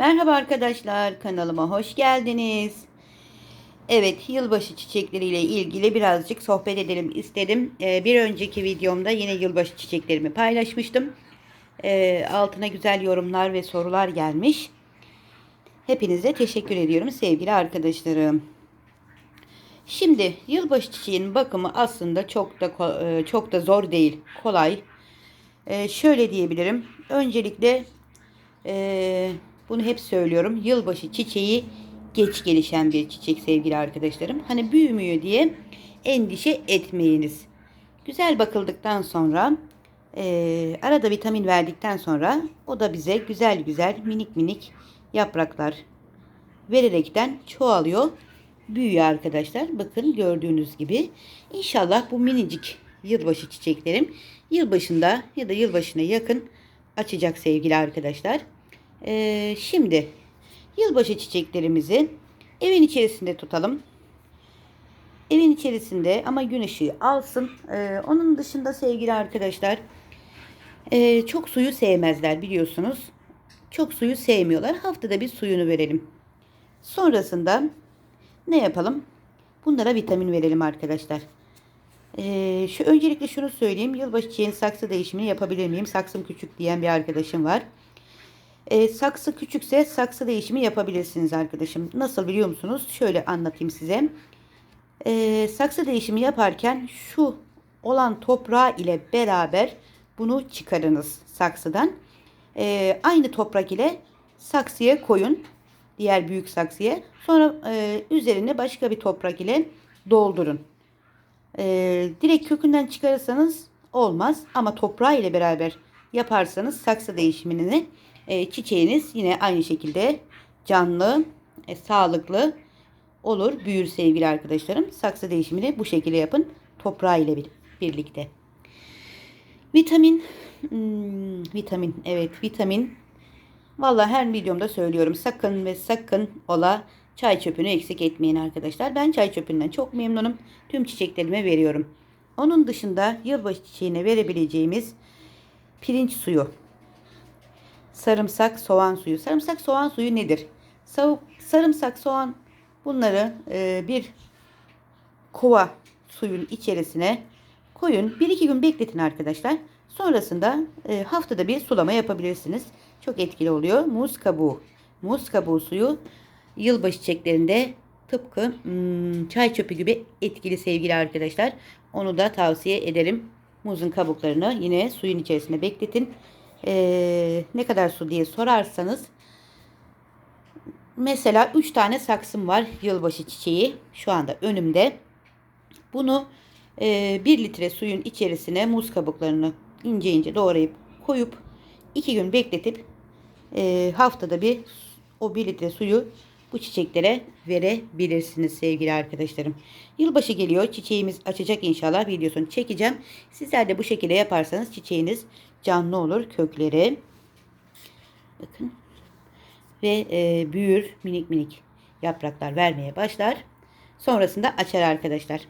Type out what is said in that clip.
Merhaba arkadaşlar kanalıma hoş geldiniz. Evet yılbaşı çiçekleriyle ilgili birazcık sohbet edelim istedim. Ee, bir önceki videomda yine yılbaşı çiçeklerimi paylaşmıştım. Ee, altına güzel yorumlar ve sorular gelmiş. Hepinize teşekkür ediyorum sevgili arkadaşlarım. Şimdi yılbaşı çiçeğinin bakımı aslında çok da e, çok da zor değil, kolay. Ee, şöyle diyebilirim. Öncelikle e, bunu hep söylüyorum. Yılbaşı çiçeği geç gelişen bir çiçek sevgili arkadaşlarım. Hani büyümüyor diye endişe etmeyiniz. Güzel bakıldıktan sonra e, arada vitamin verdikten sonra o da bize güzel güzel minik minik yapraklar vererekten çoğalıyor. Büyüyor arkadaşlar. Bakın gördüğünüz gibi. İnşallah bu minicik yılbaşı çiçeklerim yılbaşında ya da yılbaşına yakın açacak sevgili arkadaşlar. Ee, şimdi yılbaşı çiçeklerimizi evin içerisinde tutalım. Evin içerisinde ama gün ışığı alsın. Ee, onun dışında sevgili arkadaşlar e, çok suyu sevmezler biliyorsunuz. Çok suyu sevmiyorlar. Haftada bir suyunu verelim. Sonrasında ne yapalım? Bunlara vitamin verelim arkadaşlar. Ee, şu öncelikle şunu söyleyeyim. Yılbaşı çiçeğin saksı değişimini yapabilir miyim? Saksım küçük diyen bir arkadaşım var. Ee, saksı küçükse saksı değişimi yapabilirsiniz arkadaşım. Nasıl biliyor musunuz? Şöyle anlatayım size. Ee, saksı değişimi yaparken şu olan toprağı ile beraber bunu çıkarınız saksıdan. Ee, aynı toprak ile saksıya koyun. Diğer büyük saksıya. Sonra e, üzerine başka bir toprak ile doldurun. Ee, direkt kökünden çıkarırsanız olmaz ama toprağı ile beraber yaparsanız saksı değişimini e, çiçeğiniz yine aynı şekilde canlı, e, sağlıklı olur, büyür sevgili arkadaşlarım. Saksı değişimini bu şekilde yapın toprağı ile bir, birlikte. Vitamin, hmm, vitamin, evet vitamin. Vallahi her videomda söylüyorum sakın ve sakın ola çay çöpünü eksik etmeyin arkadaşlar. Ben çay çöpünden çok memnunum. Tüm çiçeklerime veriyorum. Onun dışında yılbaşı çiçeğine verebileceğimiz pirinç suyu, sarımsak, soğan suyu. Sarımsak, soğan suyu nedir? Sarımsak, soğan bunları e, bir kova suyun içerisine koyun. 1-2 gün bekletin arkadaşlar. Sonrasında e, haftada bir sulama yapabilirsiniz. Çok etkili oluyor. Muz kabuğu. Muz kabuğu suyu yılbaşı çiçeklerinde tıpkı hmm, çay çöpü gibi etkili sevgili arkadaşlar. Onu da tavsiye ederim. Muzun kabuklarını yine suyun içerisine bekletin. Ee, ne kadar su diye sorarsanız mesela 3 tane saksım var yılbaşı çiçeği şu anda önümde. Bunu e, 1 litre suyun içerisine muz kabuklarını ince ince doğrayıp koyup 2 gün bekletip e, haftada bir o 1 litre suyu bu çiçeklere verebilirsiniz sevgili arkadaşlarım. Yılbaşı geliyor. Çiçeğimiz açacak inşallah. Videosunu çekeceğim. Sizler de bu şekilde yaparsanız çiçeğiniz canlı olur. Kökleri. Bakın. Ve e, büyür. Minik minik yapraklar vermeye başlar. Sonrasında açar arkadaşlar.